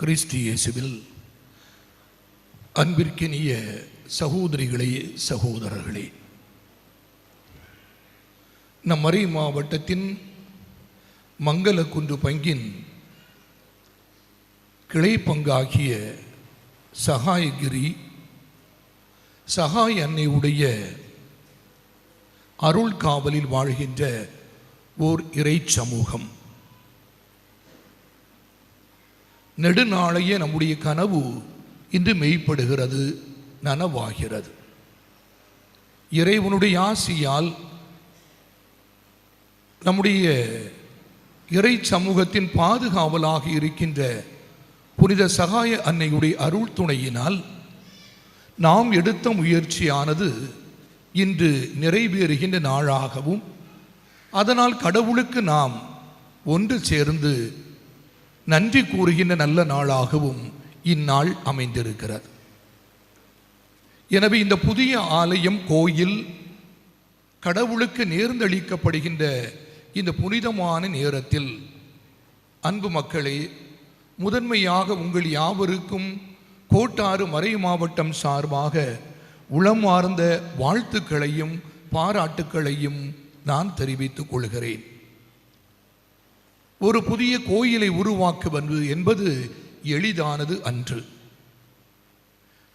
கிறிஸ்து இயேசுவில் அன்பிற்கினிய சகோதரிகளே சகோதரர்களே நம் மறை மாவட்டத்தின் மங்களக்குன்று பங்கின் கிளை பங்காகிய சகாயகிரி சகாய் அன்னையுடைய அருள் காவலில் வாழ்கின்ற ஓர் இறை சமூகம் நெடுநாளைய நம்முடைய கனவு இன்று மெய்ப்படுகிறது நனவாகிறது. இறைவனுடைய ஆசியால் நம்முடைய இறை சமூகத்தின் பாதுகாவலாக இருக்கின்ற புனித சகாய அன்னையுடைய அருள் துணையினால் நாம் எடுத்த முயற்சியானது இன்று நிறைவேறுகின்ற நாளாகவும் அதனால் கடவுளுக்கு நாம் ஒன்று சேர்ந்து நன்றி கூறுகின்ற நல்ல நாளாகவும் இந்நாள் அமைந்திருக்கிறது. எனவே இந்த புதிய ஆலயம் கோயில் கடவுளுக்கு நேர்ந்தளிக்கப்படுகின்ற இந்த புனிதமான நேரத்தில் அன்பு மக்களே முதன்மையாக உங்கள் யாவருக்கும் கோட்டாறு மறை மாவட்டம் சார்பாக உளமார்ந்த வாழ்த்துக்களையும் பாராட்டுக்களையும் நான் தெரிவித்துக் கொள்கிறேன். ஒரு புதிய கோயிலை உருவாக்குவது என்பது எளிதானது அன்று.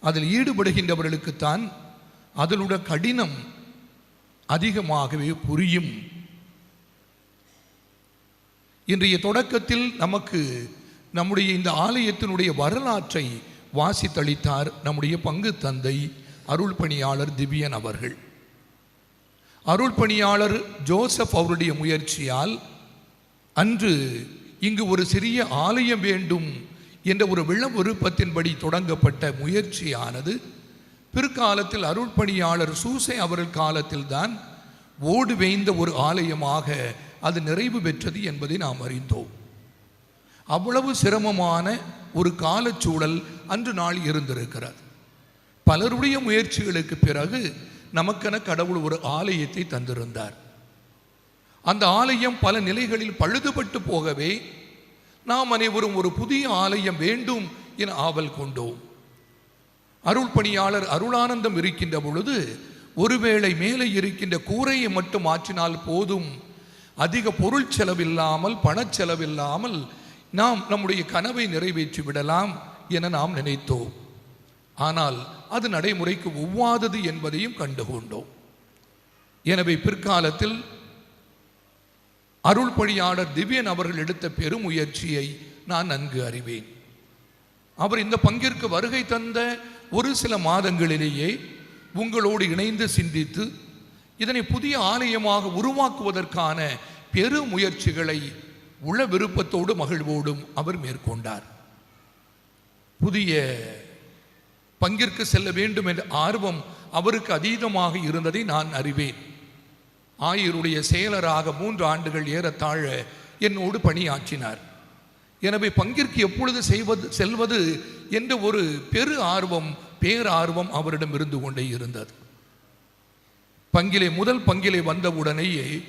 அதில் ஈடுபடுகின்றவர்களுக்குத்தான் அதனுடைய கடினம் அதிகமாகவே புரியும். இன்றைய தொடக்கத்தில் நமக்கு நம்முடைய இந்த ஆலயத்தினுடைய வரலாற்றை வாசித்தளித்தார் நம்முடைய பங்கு தந்தை அருள் பணியாளர் திவ்யன் அவர்கள். அருள் பணியாளர் ஜோசப் அவருடைய முயற்சியால் அன்று இங்கு ஒரு சிறிய ஆலயம் வேண்டும் என்ற ஒரு விழ விருப்பத்தின்படி தொடங்கப்பட்ட முயற்சியானது பிற்காலத்தில் அருட்பணியாளர் சூசை அவர்கள் காலத்தில்தான் ஓடுவேய்ந்த ஒரு ஆலயமாக அது நிறைவு பெற்றது என்பதை நாம் அறிந்தோம். அவ்வளவு சிரமமான ஒரு காலச்சூழல் அன்று நாள் இருந்திருக்கிறது. பலருடைய முயற்சிகளுக்கு பிறகு நமக்கென கடவுள் ஒரு ஆலயத்தை தந்திருந்தார். அந்த ஆலயம் பல நிலைகளில் பழுதுபட்டு போகவே நாம் அனைவரும் ஒரு புதிய ஆலயம் வேண்டும் என ஆவல் கொண்டோம். அருள் பணியாளர் அருளானந்தம் இருக்கின்ற பொழுது ஒருவேளை மேலே இருக்கின்ற கூரையை மட்டும் மாற்றினால் போதும். அதிக பொருள் செலவில்லாமல் பணச்செலவில்லாமல் நாம் நம்முடைய கனவை நிறைவேற்றி விடலாம் என நாம் நினைத்தோம். ஆனால் அது நடைமுறைக்கு ஒவ்வாதது என்பதையும் கண்டுகொண்டோம். எனவே பிற்காலத்தில் அருள்பணியாளர் திவ்யன் அவர்கள் எடுத்த பெருமுயற்சியை நான் நன்கு அறிவேன். அவர் இந்த பங்கிற்கு வருகை தந்த ஒரு சில மாதங்களிலேயே உங்களோடு இணைந்து சிந்தித்து இதனை புதிய ஆலயமாக உருவாக்குவதற்கான பெரு முயற்சிகளை உள விருப்பத்தோடு மகிழ்வோடும் அவர் மேற்கொண்டார். புதிய பங்கிற்கு செல்ல வேண்டும் என்ற ஆர்வம் அவருக்கு அதீதமாக இருந்ததை நான் அறிவேன். ஆயருடைய செயலராக மூன்று ஆண்டுகள் ஏறத்தாழ என்னோடு பணியாற்றினார். எனவே பங்கிற்கு எப்பொழுது செய்வது செல்வது என்ற ஒரு பெரு ஆர்வம் பேரார்வம் அவரிடம் இருந்து கொண்டே இருந்தது. பங்கிலே முதல் பங்கிலே வந்தவுடனேயே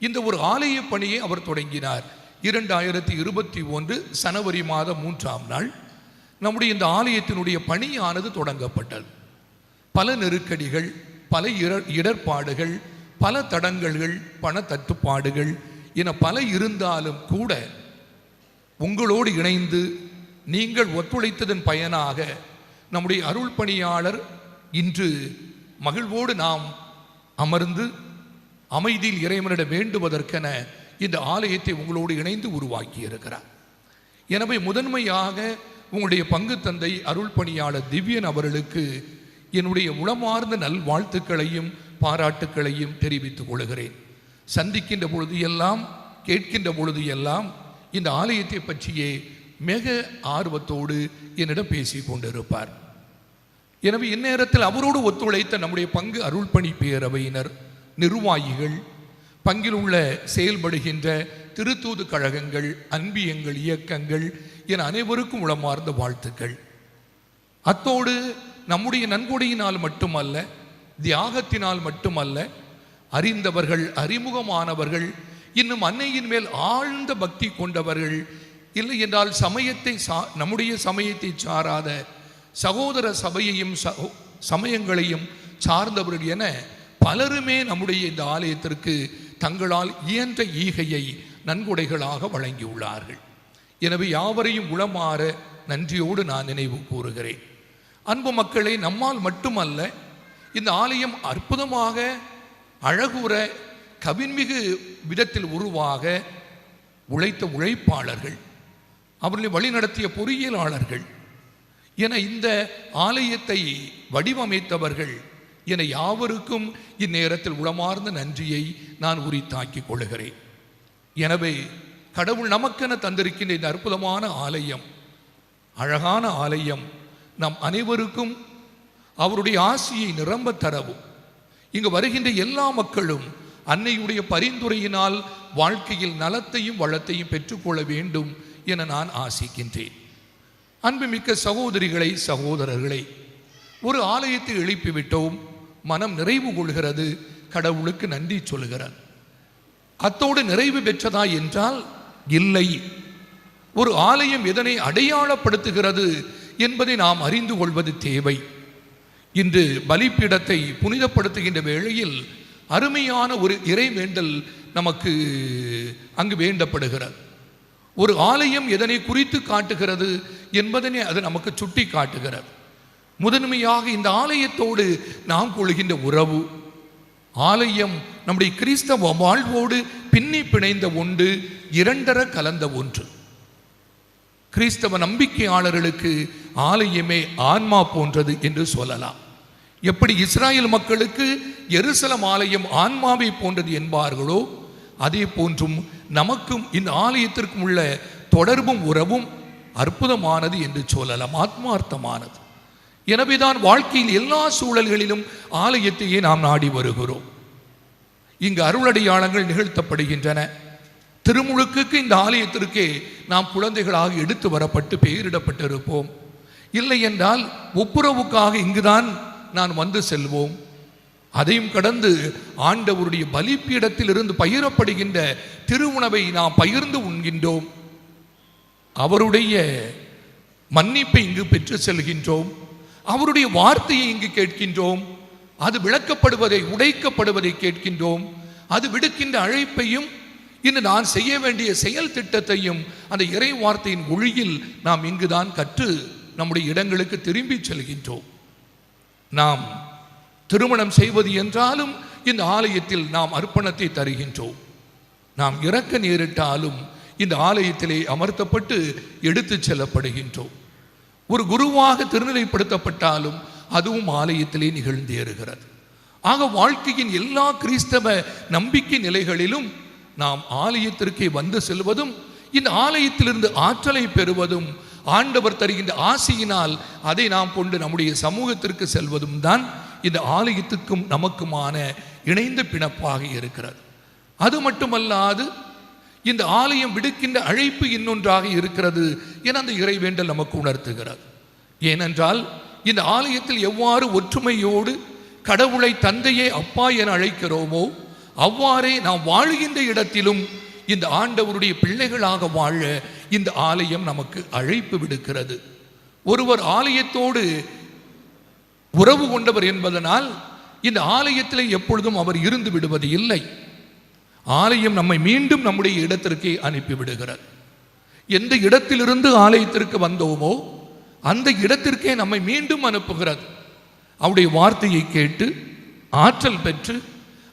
இந்த ஒரு ஆலய பணியை அவர் தொடங்கினார். இரண்டாயிரத்தி இருபத்தி ஒன்று சனவரி மாதம் மூன்றாம் நாள் நம்முடைய இந்த ஆலயத்தினுடைய பணியானது தொடங்கப்பட்டது. பல நெருக்கடிகள் பல இர- இடர்பாடுகள் பல தடங்கல்கள் பண தட்டுப்பாடுகள் என பல இருந்தாலும் கூட உங்களோடு இணைந்து நீங்கள் ஒத்துழைத்ததன் பயனாக நம்முடைய அருள் பணியாளர் இன்று மகிழ்வோடு நாம் அமர்ந்து அமைதியில் இறைவனிடம் வேண்டுவதற்கென இந்த ஆலயத்தை உங்களோடு இணைந்து உருவாக்கி இருக்கிறார். எனவே முதன்மையாக உங்களுடைய பங்கு தந்தை அருள் பணியாளர் திவ்யன் அவர்களுக்கு என்னுடைய உளமார்ந்த நல்வாழ்த்துக்களையும் பாராட்டுக்களையும் தெரிவித்துக் கொள்கிறேன். சந்திக்கின்ற பொழுது எல்லாம் கேட்கின்ற பொழுது எல்லாம் இந்த ஆலயத்தை பற்றியே மிக ஆர்வத்தோடு என்னிடம் பேசி கொண்டிருப்பார். எனவே இந்நேரத்தில் அவரோடு ஒத்துழைத்த நம்முடைய பங்கு அருள்பணி பேரவையினர் நிர்வாகிகள் பங்கில் உள்ள செயல்படுகின்ற திருத்தூது கழகங்கள் அன்பியங்கள் இயக்கங்கள் என அனைவருக்கும் உளமார்ந்த வாழ்த்துக்கள். அத்தோடு நம்முடைய நன்கொடையினால் மட்டுமல்ல தியாகத்தினால் மட்டுமல்ல அறிந்தவர்கள் அறிமுகமானவர்கள் இன்னும் அன்னையின் மேல் ஆழ்ந்த பக்தி கொண்டவர்கள். இல்லை என்றால் சமயத்தை சா நம்முடைய சமயத்தை சாராத சகோதர சபையையும் சமயங்களையும் சார்ந்தவர்கள் என பலருமே நம்முடைய இந்த ஆலயத்திற்கு தங்களால் இயன்ற ஈகையை நன்கொடைகளாக வழங்கியுள்ளார்கள். எனவே யாவரையும் உளமாற நன்றியோடு நான் நினைவு கூறுகிறேன். அன்பு மக்களை நம்மால் மட்டுமல்ல இந்த ஆலயம் அற்புதமாக அழகுற கவின்மிகு விதத்தில் உருவாக உழைத்த உழைப்பாளர்கள். அவர்களை வழிநடத்திய பொறியியலாளர்கள். என இந்த ஆலயத்தை வடிவமைத்தவர்கள் என யாவருக்கும் இந்நேரத்தில் உளமார்ந்த நன்றியை நான் உரித்தாக்கிக் கொள்கிறேன். எனவே கடவுள் நமக்கென தந்திருக்கின்ற இந்த அற்புதமான ஆலயம் அழகான ஆலயம் நம் அனைவருக்கும் அவருடைய ஆசியை நிரம்ப தரவும். இங்கு வருகின்ற எல்லா மக்களும் அன்னையுடைய பரிந்துரையினால் வாழ்க்கையில் நலத்தையும் வளத்தையும் பெற்றுக்கொள்ள வேண்டும் என நான் ஆசிக்கின்றேன். அன்புமிக்க சகோதரிகளை சகோதரர்களை ஒரு ஆலயத்தை எழுப்பிவிட்டோம். மனம் நிறைவு கொள்கிறது. கடவுளுக்கு நன்றி சொல்கிறார் அத்தோடு நிறைவு பெற்றதா என்றால் இல்லை. ஒரு ஆலயம் எதனை அடையாளப்படுத்துகிறது என்பதை நாம் அறிந்து கொள்வது தேவை. இன்று பலிப்பீடத்தை புனிதப்படுத்துகின்ற வேளையில் அருமையான ஒரு இறை வேண்டல் நமக்கு அங்கு வேண்டப்படுகிறது. ஒரு ஆலயம் எதனை குறித்து காட்டுகிறது என்பதனை அது நமக்கு சுட்டி காட்டுகிறது. முதன்மையாக இந்த ஆலயத்தோடு நாம் கொள்கின்ற உறவு ஆலயம் நம்முடைய கிறிஸ்தவ வாழ்வோடு பின்னி பிணைந்த ஒன்று இரண்டர கலந்த ஒன்று. கிறிஸ்தவ நம்பிக்கையாளர்களுக்கு ஆலயமே ஆன்மா போன்றது என்று சொல்லலாம். எப்படி இஸ்ராயல் மக்களுக்கு எருசலம் ஆலயம் ஆன்மாவை போன்றது என்பார்களோ அதே போன்றும் நமக்கும் இந்த ஆலயத்திற்கும் உள்ள தொடர்பும் உறவும் அற்புதமானது என்று சொல்லலாம் ஆத்மார்த்தமானது. எனவேதான் வாழ்க்கையில் எல்லா சூழல்களிலும் ஆலயத்தையே நாம் நாடி வருகிறோம். இங்கு அருளடையாளங்கள் நிகழ்த்தப்படுகின்றன. திருமுழுக்குக்கு இந்த ஆலயத்திற்கே நாம் குழந்தைகளாக எடுத்து வரப்பட்டு பெயரிடப்பட்டிருப்போம். இல்லை என்றால் ஒப்புரவுக்காக இங்குதான் நான் வந்து செல்வோம். அதையும் கடந்து ஆண்டவருடைய பலிப்பீடத்தில் இருந்து பகிரப்படுகின்ற திருவுணவை நாம் பகிர்ந்து உண்கின்றோம். அவருடைய மன்னிப்பை இங்கு பெற்று செல்கின்றோம். அவருடைய வார்த்தையை இங்கு கேட்கின்றோம். அது விளக்கப்படுவதை உடைக்கப்படுவதை கேட்கின்றோம். அது விடுக்கின்ற அழைப்பையும் இன்று நான் செய்ய வேண்டிய செயல் திட்டத்தையும் அந்த இறை வார்த்தையின் ஒழியில் நாம் இங்குதான் கற்று நம்முடைய இடங்களுக்கு திரும்பி செல்கின்றோம். நாம் திருமணம் செய்வது என்றாலும் இந்த ஆலயத்தில் நாம் அர்ப்பணத்தை தருகின்றோம். நாம் இறக்க நேரிட்டாலும் இந்த ஆலயத்திலே அமர்த்தப்பட்டு எடுத்துச் செல்லப்படுகின்றோம். ஒரு குருவாக திருநிலைப்படுத்தப்பட்டாலும் அதுவும் ஆலயத்திலே நிகழ்ந்தேறுகிறது. ஆக வாழ்க்கையின் எல்லா கிறிஸ்தவ நம்பிக்கை நிலைகளிலும் நாம் ஆலயத்திற்கே வந்து செல்வதும் இந்த ஆலயத்திலிருந்து ஆற்றலை பெறுவதும் ஆண்டவர் தருகின்ற ஆசியினால் அதை நாம் கொண்டு நம்முடைய சமூகத்திற்கு செல்வதும் தான் இந்த ஆலயத்துக்கும் நமக்குமான இணைந்த பிணப்பாக இருக்கிறது. அது மட்டுமல்லாது இந்த ஆலயம் விடுக்கின்ற அழைப்பு இன்னொன்றாக இருக்கிறது என அந்த இறைவேண்டல் நமக்கு உணர்த்துகிறது. ஏனென்றால் இந்த ஆலயத்தில் எவ்வாறு ஒற்றுமையோடு கடவுளை தந்தையே அப்பா என அழைக்கிறோமோ அவ்வாறே நாம் வாழுகின்ற இடத்திலும் இந்த ஆண்டவருடைய பிள்ளைகளாக வாழ இந்த ஆலயம் நமக்கு அழைப்பு விடுக்கிறது. ஒருவர் ஆலயத்தோடு உறவு கொண்டவர் என்பதனால் இந்த ஆலயத்தில் எப்பொழுதும் அவர் இருந்து விடுவது இல்லை. ஆலயம் நம்மை மீண்டும் நம்முடைய இடத்திற்கே அனுப்பிவிடுகிறது எந்த இடத்திலிருந்து ஆலயத்திற்கு வந்தோமோ அந்த இடத்திற்கே நம்மை மீண்டும் அனுப்புகிறது. அவருடைய வார்த்தையை கேட்டு ஆற்றல் பெற்று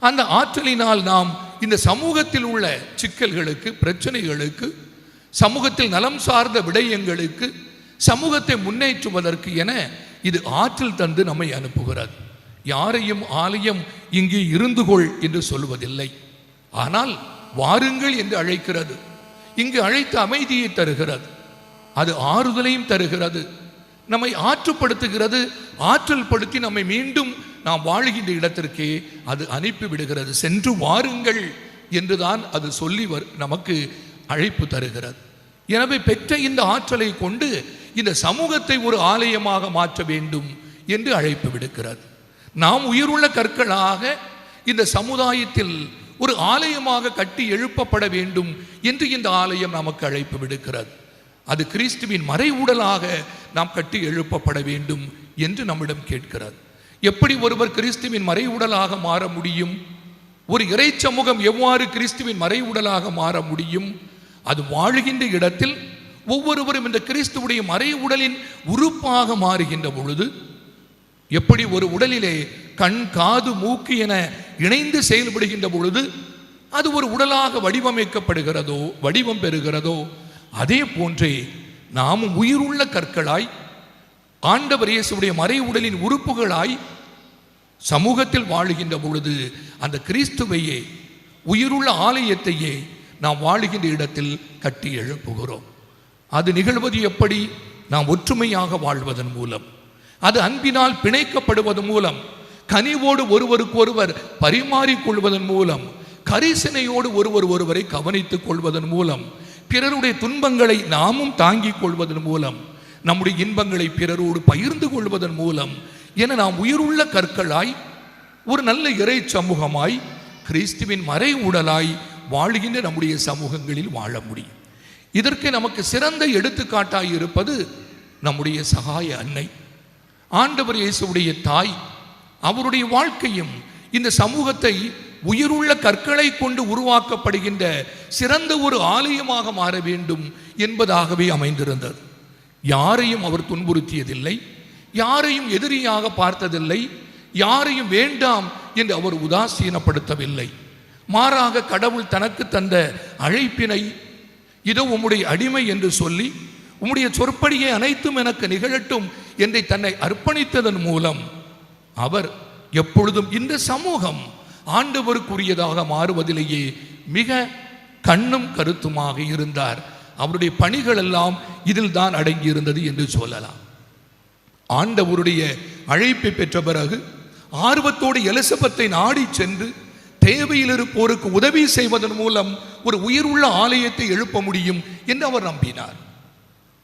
அந்த ஆற்றலினால் நாம் இந்த சமூகத்தில் உள்ள சிக்கல்களுக்கு பிரச்சனைகளுக்கு சமூகத்தில் நலம் சார்ந்த விடயங்களுக்கு சமூகத்தை முன்னேற்றுவதற்கு என இது ஆற்றல் தந்து நம்மை அனுப்புகிறது. யாரையும் ஆலயம் இங்கே இருந்து கொள் என்று சொல்வதில்லை. ஆனால் வாருங்கள் என்று அழைக்கிறது. இங்கு அழைத்த அமைதியை தருகிறது. அது ஆறுதலையும் தருகிறது. நம்மை ஆற்றுப்படுத்துகிறது. ஆற்றல் படுத்தி நம்மை மீண்டும் நாம் வாழுகின்ற இடத்திற்கே அது அனுப்பி விடுகிறது. சென்று வாருங்கள் என்றுதான் அது சொல்லி வர் நமக்கு அழைப்பு தருகிறது. எனவே பெற்ற இந்த ஆற்றலை கொண்டு இந்த சமூகத்தை ஒரு ஆலயமாக மாற்ற வேண்டும் என்று அழைப்பு விடுக்கிறது. நாம் உயிருள்ள கற்களாக இந்த சமுதாயத்தில் ஒரு ஆலயமாக கட்டி எழுப்பப்பட வேண்டும் என்று இந்த ஆலயம் நமக்கு அழைப்பு விடுக்கிறது. அது கிறிஸ்துவின் மறை உடலாக நாம் கட்டி எழுப்பப்பட வேண்டும் என்று நம்மிடம் கேட்கிறார் எப்படி ஒருவர் கிறிஸ்துவின் மறைவுடலாக மாற முடியும்? ஒரு இறை சமூகம் எவ்வாறு கிறிஸ்துவின் மறைவுடலாக மாற முடியும்? அது வாழுகின்ற இடத்தில் ஒவ்வொருவரும் இந்த கிறிஸ்துவுடைய மறை உடலின் உறுப்பாக மாறுகின்ற பொழுது எப்படி ஒரு உடலிலே கண் காது மூக்கு என இணைந்து செயல்படுகின்ற பொழுது அது ஒரு உடலாக வடிவமைக்கப்படுகிறதோ வடிவம் பெறுகிறதோ அதே போன்றே நாமும் உயிருள்ள கற்களாய் ஆண்டவர் இயேசுடைய மறை உடலின் உறுப்புகளாய் சமூகத்தில் வாழுகின்ற பொழுது அந்த கிறிஸ்துவையே உயிருள்ள ஆலயத்தையே நாம் வாழுகின்ற இடத்தில் கட்டி எழுப்புகிறோம். அது நிகழ்வது எப்படி? நாம் ஒற்றுமையாக வாழ்வதன் மூலம். அது அன்பினால் பிணைக்கப்படுவதன் மூலம். கனிவோடு ஒருவருக்கு ஒருவர் பரிமாறிக்கொள்வதன் மூலம். கரிசனையோடு ஒருவர் ஒருவரை கவனித்துக் கொள்வதன் மூலம். பிறருடைய துன்பங்களை நாமும் தாங்கிக் கொள்வதன் மூலம். நம்முடைய இன்பங்களை பிறரோடு பகிர்ந்து கொள்வதன் மூலம் என நாம் உயிருள்ள கற்களாய் ஒரு நல்ல இறை சமூகமாய் கிறிஸ்துவின் மறை உடலாய் வாழ்கின்ற நம்முடைய சமூகங்களில் வாழ முடியும். இதற்கு நமக்கு சிறந்த எடுத்துக்காட்டாய் இருப்பது நம்முடைய சகாய அன்னை. ஆண்டவர் இயேசுடைய தாய் அவருடைய வாழ்க்கையும் இந்த சமூகத்தை உயிருள்ள கற்களை கொண்டு உருவாக்கப்படுகின்ற சிறந்த ஒரு ஆலயமாக மாற வேண்டும் என்பதாகவே அமைந்திருந்தது. யாரையும் அவர் துன்புறுத்தியதில்லை யாரையும் எதிரியாக பார்த்ததில்லை யாரையும் வேண்டாம் என்று அவர் உதாசீனப்படுத்தவில்லை. மாறாக கடவுள் தனக்கு தந்த அழைப்பினை இதோ உம்முடைய அடிமை என்று சொல்லி உம்முடைய சொற்படியை அனைத்தும் எனக்கு நிகழட்டும் என்று தன்னை அர்ப்பணித்ததன் மூலம் அவர் எப்பொழுதும் இந்த சமூகம் ஆண்டவருக்குரியதாக மாறுவதிலேயே மிக கண்ணும் கருத்துமாக இருந்தார். அவருடைய பணிகள் எல்லாம் இதில் தான் அடங்கியிருந்தது என்று சொல்லலாம். ஆண்டவருடைய அழைப்பை பெற்ற பிறகு ஆர்வத்தோடு எலிசபத்தை நாடி சென்று தேவையில் இருப்போருக்கு உதவி செய்வதன் மூலம் ஒரு உயிருள்ள ஆலயத்தை எழுப்ப முடியும் என்று அவர் நம்பினார்.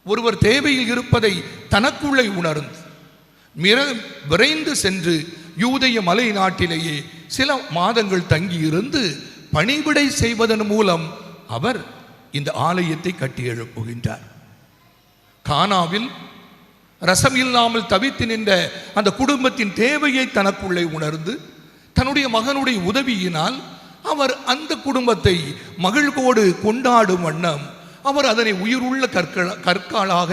ஒருவர் தேவையில் இருப்பதை தனக்குள்ளே உணர்ந்து மிர விரைந்து சென்று யூதய மலை நாட்டிலேயே சில மாதங்கள் தங்கியிருந்து பணிவிடை செய்வதன் மூலம் அவர் இந்த ஆலயத்தை கட்டி எழுப்புகின்றார் கானாவில் ரசம் இல்லாமல் தவித்து நின்ற அந்த குடும்பத்தின் தேவையை தனக்குள்ளே உணர்ந்து தன்னுடைய மகனுடைய உதவியினால் அவர் அந்த குடும்பத்தை மகிழ்வோடு கொண்டாடும் வண்ணம் அவர் அதனை உயிருள்ள கற்கள கற்காலாக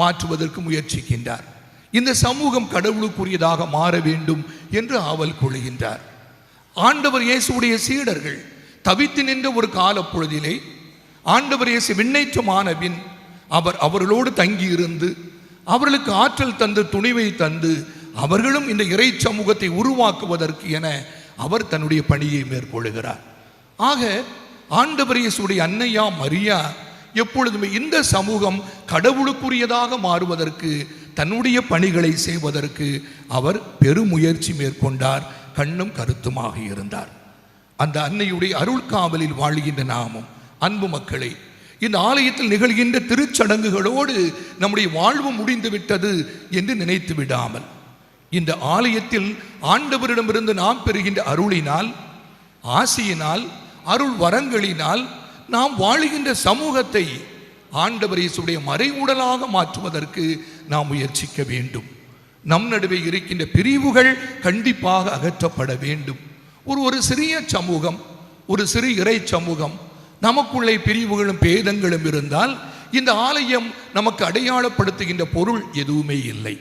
மாற்றுவதற்கு முயற்சிக்கின்றார். இந்த சமூகம் கடவுளுக்குரியதாக மாற வேண்டும் என்று ஆவல் கொள்கின்றார். ஆண்டவர் இயேசுடைய சீடர்கள் தவித்து நின்ற ஒரு காலப்பொழுதிலே ஆண்டவர் இயேசு விண்ணேற்றமான பின் அவர் அவர்களோடு தங்கியிருந்து அவர்களுக்கு ஆற்றல் தந்து துணிவை தந்து அவர்களும் இந்த இறை சமூகத்தை உருவாக்குவதற்கு என அவர் தன்னுடைய பணியை மேற்கொள்கிறார். ஆக ஆண்டவர் இயேசுடைய அன்னையா மரியா எப்பொழுதுமே இந்த சமூகம் கடவுளுக்குரியதாக மாறுவதற்கு தன்னுடைய பணிகளை செய்வதற்கு அவர் பெருமுயற்சி மேற்கொண்டார் கண்ணும் கருத்துமாக இருந்தார். அந்த அன்னையுடைய அருள் காவலில் வாழ்கின்ற நாமும் அன்பு மக்களை இந்த ஆலயத்தில் நிகழ்கின்ற திருச்சடங்குகளோடு நம்முடைய வாழ்வு முடிந்து விட்டது என்று நினைத்து விடாமல் இந்த ஆலயத்தில் ஆண்டவரிடமிருந்து நாம் பெறுகின்ற அருளினால் ஆசியினால் அருள் வரங்களினால் நாம் வாழுகின்ற சமூகத்தை ஆண்டவர் இயேசுடைய மறைவுடலாக மாற்றுவதற்கு நாம் முயற்சிக்க வேண்டும். நம் நடுவே இருக்கின்ற பிரிவுகள் கண்டிப்பாக அகற்றப்பட வேண்டும். ஒரு ஒரு சிறிய சமூகம் ஒரு சிறு இறை சமூகம் நமக்குள்ளே பிரிவுகளும் பேதங்களும் இருந்தால் இந்த ஆலயம் நமக்கு அடையாளப்படுத்துகின்ற பொருள் எதுவுமே இல்லை.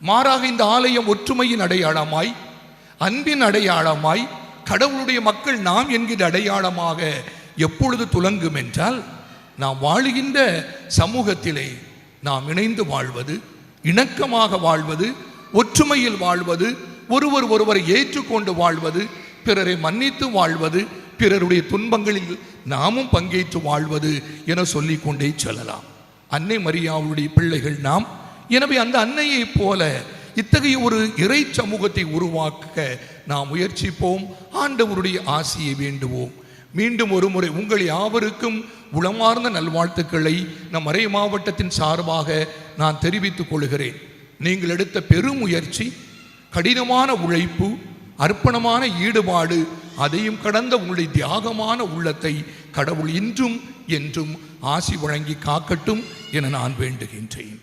மாறாக இந்த ஆலயம் ஒற்றுமையின் அடையாளமாய் அன்பின் அடையாளமாய் கடவுளுடைய மக்கள் நாம் என்கிற அடையாளமாக எப்பொழுது துலங்கும் என்றால் நாம் வாழுகின்ற சமூகத்திலே நாம் இணைந்து வாழ்வது இணக்கமாக வாழ்வது ஒற்றுமையில் வாழ்வது ஒருவர் ஒருவரை ஏற்றுக்கொண்டு வாழ்வது பிறரை மன்னித்து வாழ்வது பிறருடைய துன்பங்களில் நாமும் பங்கேற்று வாழ்வது என சொல்லிக்கொண்டே செல்லலாம். அன்னை மரியாவுடைய பிள்ளைகள் நாம். எனவே அந்த அன்னையைப் போல இத்தகைய ஒரு இறை சமூகத்தை உருவாக்க நாம் முயற்சிப்போம். ஆண்டவருடைய ஆசையை வேண்டுவோம். மீண்டும் ஒரு முறை உங்கள் யாவருக்கும் உளமார்ந்த நல்வாழ்த்துக்களை நம் மறை மாவட்டத்தின் சார்பாக நான் தெரிவித்துக் கொள்கிறேன். நீங்கள் எடுத்த பெருமுயற்சி கடினமான உழைப்பு அர்ப்பணமான ஈடுபாடு அதையும் கடந்த உங்களுடைய தியாகமான உள்ளத்தை கடவுள் இன்றும் என்றும் ஆசி வழங்கி காக்கட்டும் என நான் வேண்டுகின்றேன்.